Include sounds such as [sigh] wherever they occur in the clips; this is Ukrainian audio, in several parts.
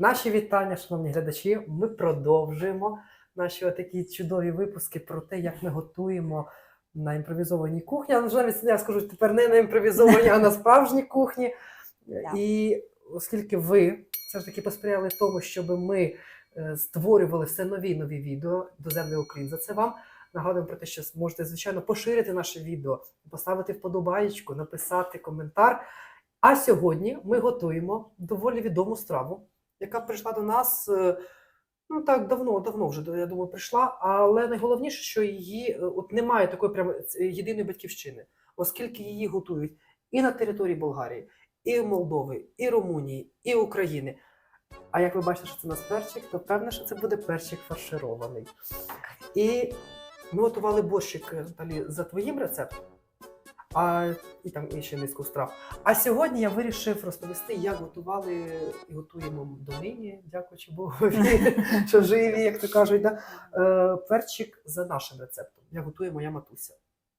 Наші вітання, шановні глядачі. Ми продовжуємо наші такі чудові випуски про те, як ми готуємо на імпровізованій кухні. А вже я скажу тепер не на імпровізованій, а на справжній кухні. І оскільки ви все ж таки посприяли тому, щоб ми е, створювали все нові нові відео до землі Україн. За це вам нагадуємо про те, що можете, звичайно, поширити наше відео, поставити вподобаєчку, написати коментар. А сьогодні ми готуємо доволі відому страву, яка прийшла до нас е, ну так давно, давно вже я думаю, прийшла. Але найголовніше, що її е, от немає такої прямо єдиної батьківщини, оскільки її готують і на території Болгарії, і Молдови, і Румунії, і України. А як ви бачите, що це у нас перчик, то певне, що це буде перчик фарширований. І ми готували борщик е, Наталі, за твоїм рецептом. А, і там і ще низку страв. А сьогодні я вирішив розповісти, як готували і готуємо донині, дякуючи Богу, [laughs] що живі, як то кажуть, да? е, перчик за нашим рецептом. Я готує моя матуся.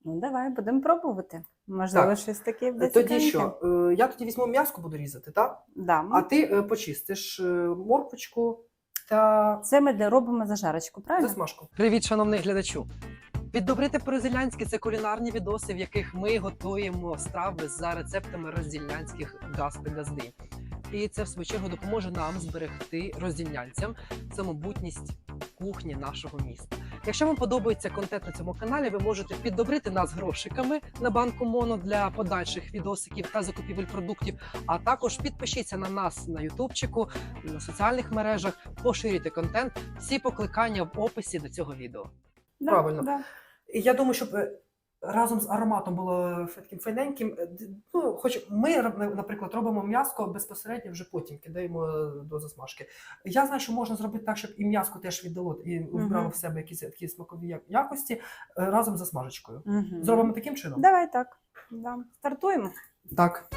Ну, давай, будемо пробувати. Можливо, Так. щось таке буде Тоді що? Е, я тоді візьму м'яско, буду різати, так? Да. А ти е, почистиш е, морквочку та Це ми робимо зажарочку, правильно? засмажку. Привіт, шановний глядачу! Піддобрити по-розілянськи це кулінарні відоси, в яких ми готуємо страви за рецептами роздільнянських газ та газди. І це в свою чергу допоможе нам зберегти роздільнянцям самобутність кухні нашого міста. Якщо вам подобається контент на цьому каналі, ви можете піддобрити нас грошиками на банку Моно для подальших відосиків та закупівель продуктів. А також підпишіться на нас на Ютубчику, на соціальних мережах, поширюйте контент. Всі покликання в описі до цього відео. Да, правильно. Да. І Я думаю, щоб е, разом з ароматом було таким файненьким. е, Ну, хоч ми, наприклад, робимо м'яско безпосередньо вже потім кидаємо е, до засмажки. Я знаю, що можна зробити так, щоб і м'яско теж віддало і вбрало Мгм. в себе якісь такі смакові якості разом з засмажечкою. Мгм. Зробимо таким чином? Давай так. Да. Стартуємо. Так.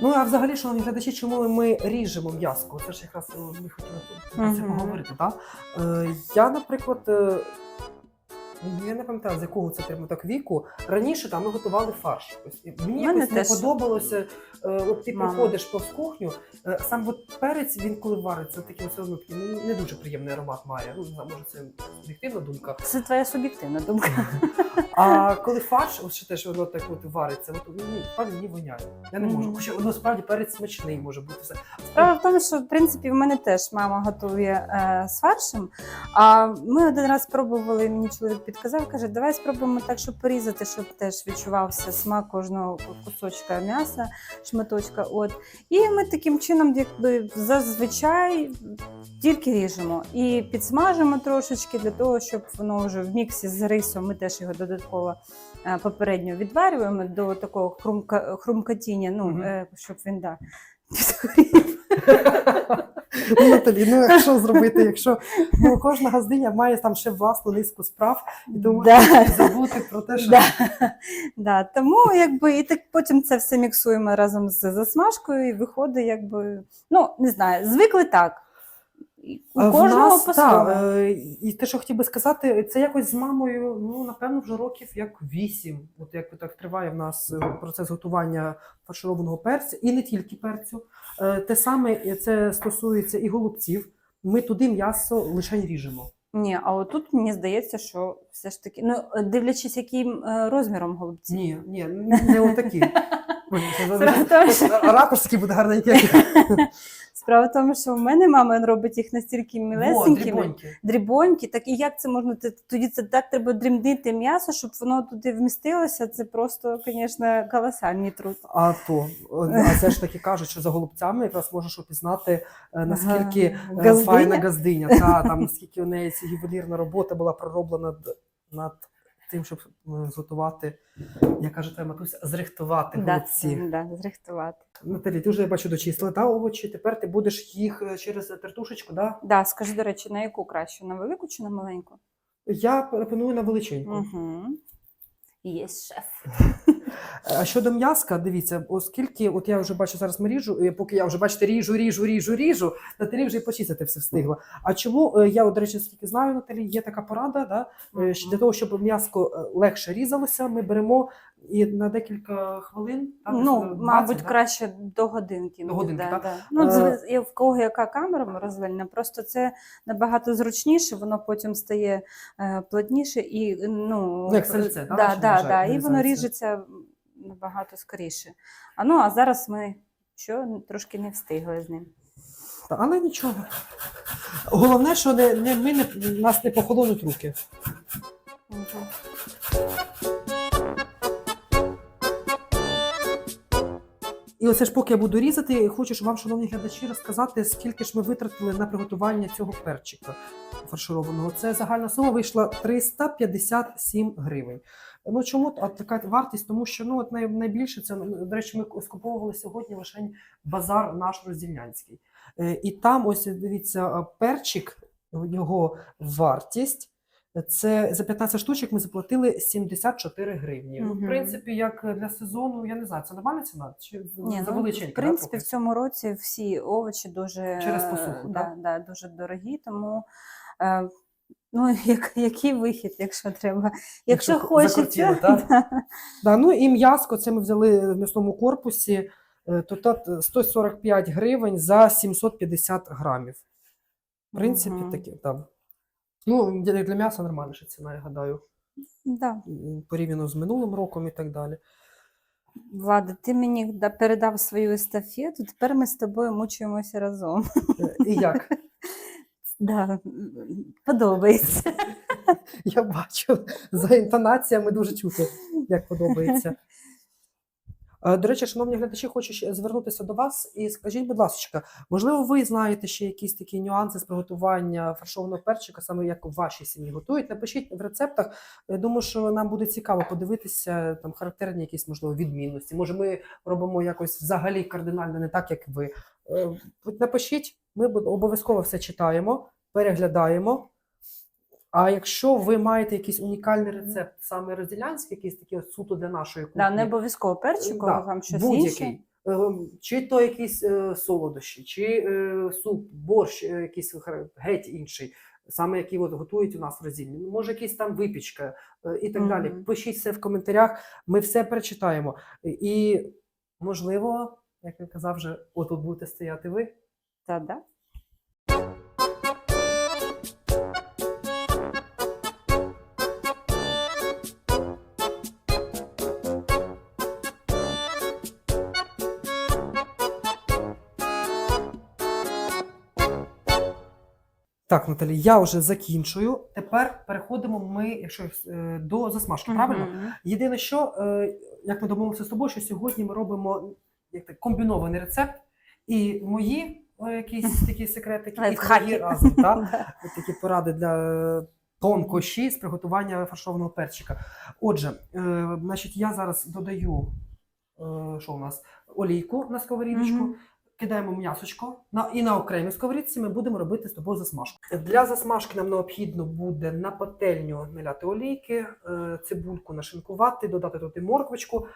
Ну, а взагалі, шановні глядачі, чому ми ріжемо м'яско? Це ж якраз е, ми хотіли про це поговорити. Так? Е, я, наприклад, е, я не пам'ятаю, з якого це прямо так віку. Раніше там ми готували фарш. Ось, і мені Мене якось не теж. подобалося. е, от ти Мама. проходиш повз кухню, е, сам от перець, він коли вариться, такий все одно такий ну, не дуже приємний аромат має. Ну, не знаю, може, це суб'єктивна думка. Це твоя суб'єктивна думка. А коли фарш, ще теж воно так от вариться, от, ну, справді мені воняє. Я не можу. Хоча воно справді перець смачний може бути все. Справа в тому, що в принципі в мене теж мама готує е, з фаршем. А ми один раз спробували, мені чоловік підказав, каже, давай спробуємо так, щоб порізати, щоб теж відчувався смак кожного кусочка м'яса, шматочка. От. І ми таким чином, якби зазвичай тільки ріжемо і підсмажимо трошечки для того, щоб воно вже в міксі з рисом, ми теж його додатково е, попередньо відварюємо до такого хрумка, хрумкотіння, ну, е, щоб він да, підгорів. Ну, Наталі, ну якщо зробити, якщо ну, кожна газдиня має там ще власну низку справ, і тому Да. забути про те, що Да. Да. Тому якби і так потім це все міксуємо разом з засмажкою, і виходить, якби ну не знаю, звикли так. У в кожного нас, та, е, і те, що хотів би сказати, це якось з мамою, ну напевно, вже років як вісім. От як так триває в нас е, процес готування фаршированого перцю, і не тільки перцю. Е, Те саме е, це стосується і голубців. Ми туди м'ясо лише ріжемо. Ні, а отут мені здається, що все ж таки, ну дивлячись, яким е, розміром голубці. Ні, ні, не отакі. [laughs] Ракурські буде гарненькі. [laughs] Справа в тому, що в мене мама робить їх настільки мілесенькими, дрібонькі. дрібонькі, так і як це можна тоді це так треба дрібнити м'ясо, щоб воно туди вмістилося. Це просто, звісно, колосальний труд. А то а це ж таки кажуть, що за голубцями якраз можеш опізнати е, наскільки Ага. е, файна газдиня, та там наскільки у неї ця ювелірна робота була пророблена над тим, щоб готувати, зготувати, як каже твоя матуся, зрихтувати Да, голубці. да, зрихтувати. Наталі, ти вже я бачу дочистила та овочі. Тепер ти будеш їх е, через тертушечку, да? Да, скажи, до речі, на яку краще? На велику чи на маленьку? Я пропоную на величеньку. Угу. Є шеф. [laughs] А щодо м'яска, дивіться, оскільки от я вже бачу зараз ми ріжу, е, поки я вже бачите, ріжу, ріжу, ріжу, ріжу, Наталі вже і почистити все встигла. А чому е, я, от, до речі, скільки знаю, Наталі, є така порада, да, е, що для того, щоб м'яско е, легше різалося, ми беремо І на декілька хвилин. так, Ну, 20, мабуть, да? краще до годинки. До буде, годинки, да, так? да. Ну, Е, в кого яка камера розвальна, просто це набагато зручніше, воно потім стає е, плотніше і ну, Ну, як сальце, е, да, да, да, да, і воно ріжеться набагато скоріше. А ну, а зараз ми що, трошки не встигли з ним. Але нічого. Головне, що не, не, ми не, нас не похолонуть руки. Мгм. І оце ж поки я буду різати, хочу, щоб вам, шановні глядачі, розказати, скільки ж ми витратили на приготування цього перчика фаршированого. Це загальна сума вийшла 357 гривень. Ну чому а така вартість? Тому що ну от найбільше це до речі, ми скуповували сьогодні лише базар наш роздільнянський. Е, І там ось дивіться, перчик, його вартість. Це за 15 штучок ми заплатили 74 гривні. Ну, в принципі, як для сезону, я не знаю, це нормальна ціна? Чи Ні, за ну, величенька? в принципі, да, в цьому році всі овочі дуже, Через е, посуху, да, так? да, дуже дорогі, тому е, ну, [laughs] як, який вихід, якщо треба. Якщо, Якщо хочеться, [laughs] так? да. Да, ну і м'яско, це ми взяли в м'ясному корпусі, е, то тут 145 гривень за 750 грамів. В принципі, Мгм. таке, там. Ну, для м'яса нормальна ще ціна, я гадаю, Да. порівняно з минулим роком і так далі. Влада, ти мені передав свою естафету, тепер ми з тобою мучуємося разом. Е, І як? [laughs] Да, подобається. Я бачу, за інтонаціями дуже чути, як подобається. Е, До речі, шановні глядачі, хочу звернутися до вас і скажіть, будь ласка, можливо, ви знаєте ще якісь такі нюанси з приготування фаршованого перчика, саме як в вашій сім'ї готують? Напишіть в рецептах. Я думаю, що нам буде цікаво подивитися там характерні якісь можливо відмінності. Може, ми робимо якось взагалі кардинально не так, як ви. Е, Напишіть, ми обов'язково все читаємо, переглядаємо. А якщо ви маєте якийсь унікальний рецепт, саме розділянський, якийсь такий от суто для нашої кухні, Да, не обов'язково перчику, Да, вам щось будь-який. інше. Ем, Чи то якісь е, солодощі, чи е, суп, борщ, е, якийсь хар- геть інший, саме який от готують у нас в роздільні. Ну, Може, якийсь там випічка е, і так далі. Мгм. Пишіть все в коментарях, ми все перечитаємо. І, можливо, як я казав, вже отут будете стояти ви. Та, да. Так, Наталі, я вже закінчую. Тепер переходимо ми, якщо е, до засмажки, правильно? Мгм. Єдине, що е, як ми домовилися з тобою, що сьогодні ми робимо як так, комбінований рецепт, і мої е, якісь такі секретики, і твої разом. Та? [laughs] Да. Такі поради для тонкощі з приготування фаршованого перчика. Отже, значить, я зараз додаю, що у нас, олійку на сковорідочку. Мгм. Кидаємо м'ясочко на і на окремій сковорідці ми будемо робити з тобою засмажку. Для засмажки нам необхідно буде на пательню наляти олійки, е, цибульку нашинкувати, додати туди морквочку,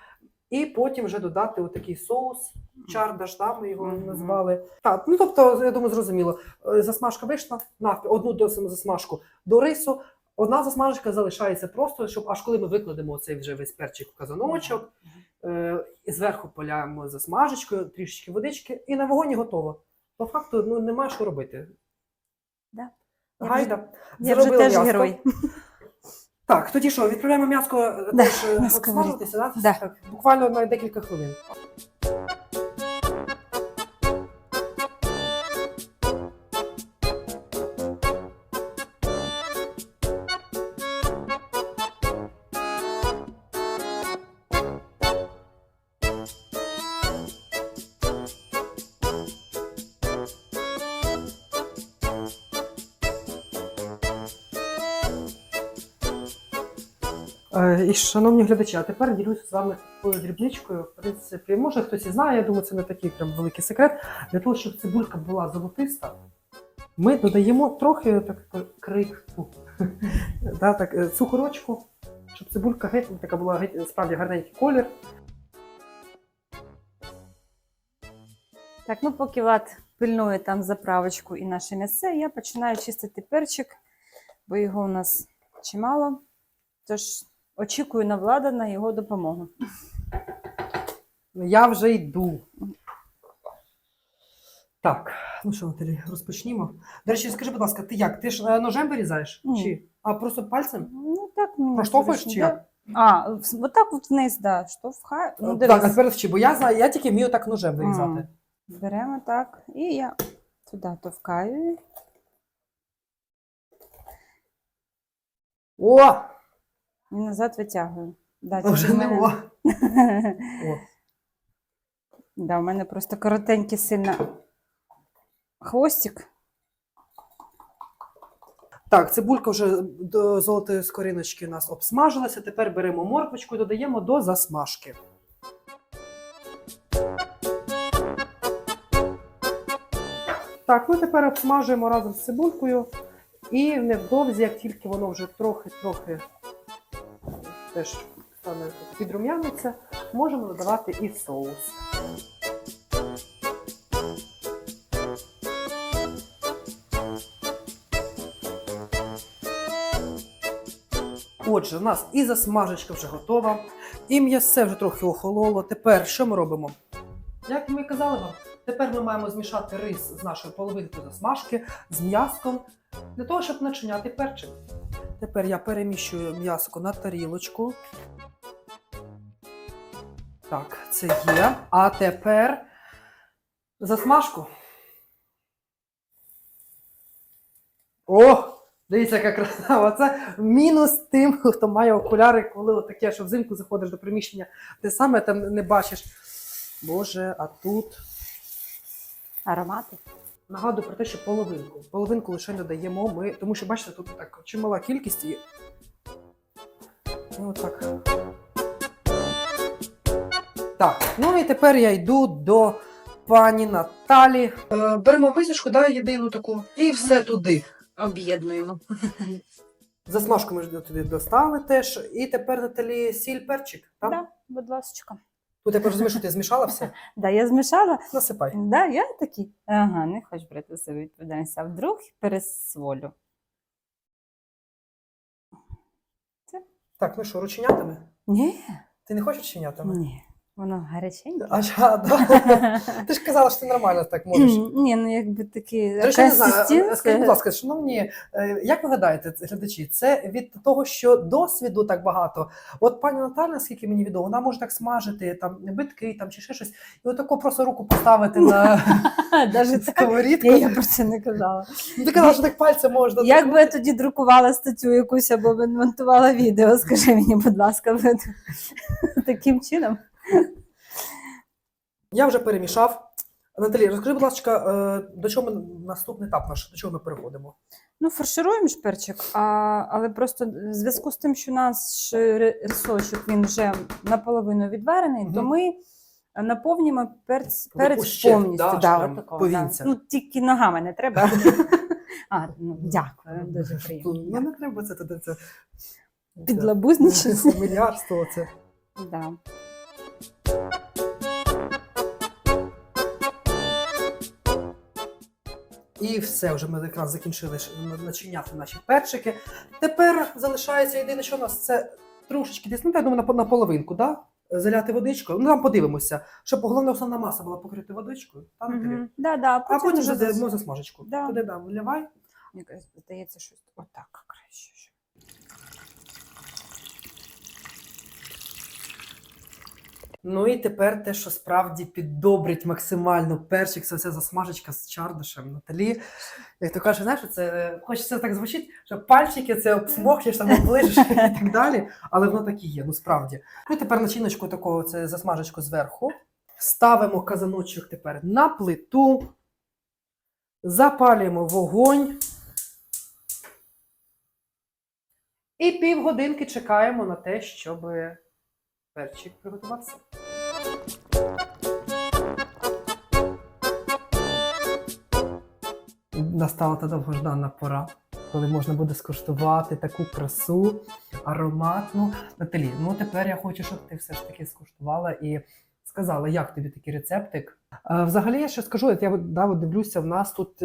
і потім вже додати отакий соус. Чардаш, да, ми його Мгм. назвали. Так, ну тобто, я думаю, зрозуміло. Е, Засмажка вийшла, на одну досимо засмажку до рису. Одна засмажка залишається просто, щоб аж коли ми викладемо цей вже весь перчик в казаночок, е, і зверху поляємо засмажечкою, трішечки водички, і на вогоні готово. По факту ну, немає що робити. Да. Гайда. Я вже теж м'яско. герой. Так, тоді що, відправляємо м'яско е, Да, теж е, смажитися, да? Да. Так, буквально на декілька хвилин. І, шановні глядачі, а тепер ділюся з вами такою дрібничкою. В принципі, може хтось і знає, я думаю, це не такий прям великий секрет. Для того, щоб цибулька була золотиста, ми додаємо трохи так крик, фу, [laughs] да, так, е, цукорочку, щоб цибулька геть така була геть справді гарненький колір. Так, ну поки Влад пильнує там заправочку і наше м'ясо, я починаю чистити перчик, бо його у нас чимало. Тож очікую на влада на його допомогу. Я вже йду. Так, ну що, Наталі, розпочнімо. До речі, скажи, будь ласка, ти як? Ти ж е, ножем вирізаєш? Ні. Чи? А просто пальцем? Ну так мені Проштовхуєш чи як? А, отак от вниз, да, штовхаю. Ну, так, а тепер вчи, бо я знаю, я тільки вмію так ножем вирізати. Беремо так, і я туди товкаю. О! І назад витягую. Да, Вже не мене- о. [laughs] О. Да, у мене просто коротенький сильно хвостик. Так, цибулька вже до золотої скориночки у нас обсмажилася. Тепер беремо морквочку і додаємо до засмажки. Так, ну тепер обсмажуємо разом з цибулькою. І невдовзі, як тільки воно вже трохи-трохи теж стане підрум'яниться, можемо додавати і соус. Отже, у нас і засмажечка вже готова, і м'ясце вже трохи охололо. Тепер що ми робимо? Як ми казали вам, тепер ми маємо змішати рис з нашою половинкою засмажки з м'яском для того, щоб начиняти перчик. Тепер я переміщую м'яско на тарілочку. Так, це є. А тепер засмажку. О! Дивіться, яка краса. Оце мінус тим, хто має окуляри, коли таке, що взимку заходиш до приміщення, ти саме там не бачиш. Боже, а тут. Аромати. Нагадую про те, що половинку. Половинку лише додаємо ми, тому що бачите, тут так чимала кількість і. І отак. Так, ну і тепер я йду до пані Наталі. Е, беремо мисочку, да, єдину таку, і все туди. Об'єднуємо. Засмажку ми ж туди достали теж. І тепер Наталі сіль перчик. Так? Да, будь ласка. Тут я розумію, що ти змішала все. [laughs] Да, я змішала. Насипай. Да, я такий. Ага, не хочу брати себе відповідальність, а вдруг пересволю. Так, ну що, рученятами? Ні, Ти не хочеш рученятами? ні, воно гаряченьке. А, [laughs] да. Ти ж казала, що ти нормально так можеш. Ні, ну якби такі До речі, не знаю, скажіть, будь ласка, шановні, е, як ви гадаєте, глядачі, це від того, що досвіду так багато. От пані Наталя, наскільки мені відомо, вона може так смажити там битки там, чи ще щось, і отако просто руку поставити на [laughs] [laughs] Даже сковорідку. Я, я про це не казала. Ну, Ти казала, що так пальцем можна. Як би я тоді друкувала статтю якусь або монтувала відео, скажи мені, будь ласка, таким чином. Я вже перемішав. Наталі, розкажи, будь ласка, е, до чого ми наступний етап наш, до чого ми переходимо? Ну, фаршируємо ж перчик, а, але просто в зв'язку з тим, що наш ри- рисочок він вже наполовину відварений, то ми наповнюємо перець, перець ущерб повністю. Да, отакого, повінця. Да. Ну, тільки ногами не треба. [laughs] А, ну, дякую, дуже приємно. Ну, не треба це туди. Це, Підлабузничати. Мільярдство це. Да. І все, вже ми якраз закінчили начиняти наші перчики. Тепер залишається єдине, що у нас це трошечки десь, ну я думаю, на, половинку, да? заляти водичкою. Ну там подивимося, щоб головне основна маса була покрита водичкою. Та, Наталі? Мгм. Да, да, А потім вже даємо засмажечку. Да. Туди да, виливай. Мені здається, щось отак краще. щоб- Ну і тепер те, що справді піддобрить максимально перчик, це вся засмажечка з чардашем Наталі. Як то каже, знаєш, це е, хочеться так звучить, що пальчики це обсмокнеш, там оближеш [laughs] і так далі. Але воно так і є, ну справді. Ну і тепер начиночку такого, це засмажечку зверху. Ставимо казаночок тепер на плиту. Запалюємо вогонь. І півгодинки чекаємо на те, щоб перчик приготувався. Настала та довгождана пора, коли можна буде скуштувати таку красу ароматну. Наталі, ну тепер я хочу, щоб ти все ж таки скуштувала і сказала, як тобі такий рецептик. Е, Взагалі, я ще скажу, от я да, от дивлюся, в нас тут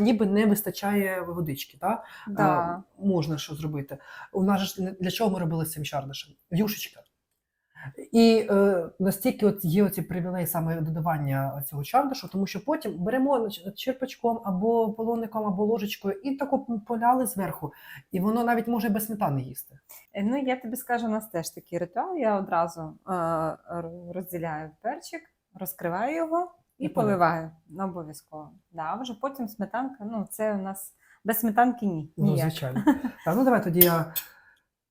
ніби не вистачає водички. Та? Да. Е, можна що зробити. У нас ж для чого ми робили з цим чардашем? Юшечка. І е, настільки от є оці привілеї саме додавання цього чардашу, тому що потім беремо черпачком або полоником, або ложечкою і тако поляли зверху. І воно навіть може без сметани їсти. Е, Ну, я тобі скажу, у нас теж такий ритуал. Я одразу е, розділяю перчик, розкриваю його і, І поливаю. Ну, обов'язково. Да, вже потім сметанка. Ну, це у нас без сметанки ні. Ну, звичайно. Так, ну давай тоді я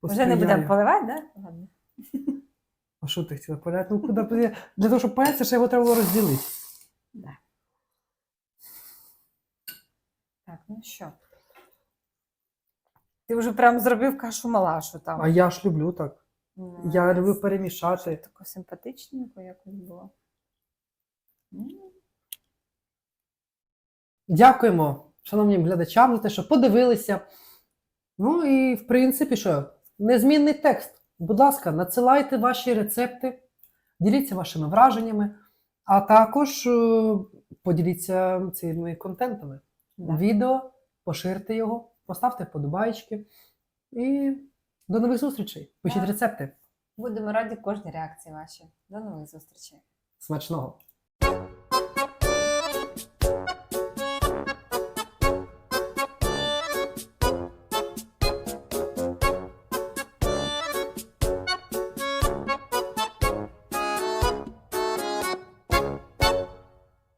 Вже не будемо поливати, да? Ладно. [laughs] А що ти хотіла поляти? Ну куди для того, щоб поляти, ще його треба було розділити. Да. Так, ну що? Ти вже прям зробив кашу малашу там. А я ж люблю так. Ну, Я люблю перемішати. Тако симпатичненько якось було. М. Дякуємо шановним глядачам за те, що подивилися. Ну і в принципі, що незмінний текст. Будь ласка, надсилайте ваші рецепти, діліться вашими враженнями, а також е, поділіться цими контентами. Да. Відео, поширте його, поставте вподобайки. І до нових зустрічей. Пишіть Так. рецепти. Будемо раді кожній реакції вашій. До нових зустрічей. Смачного!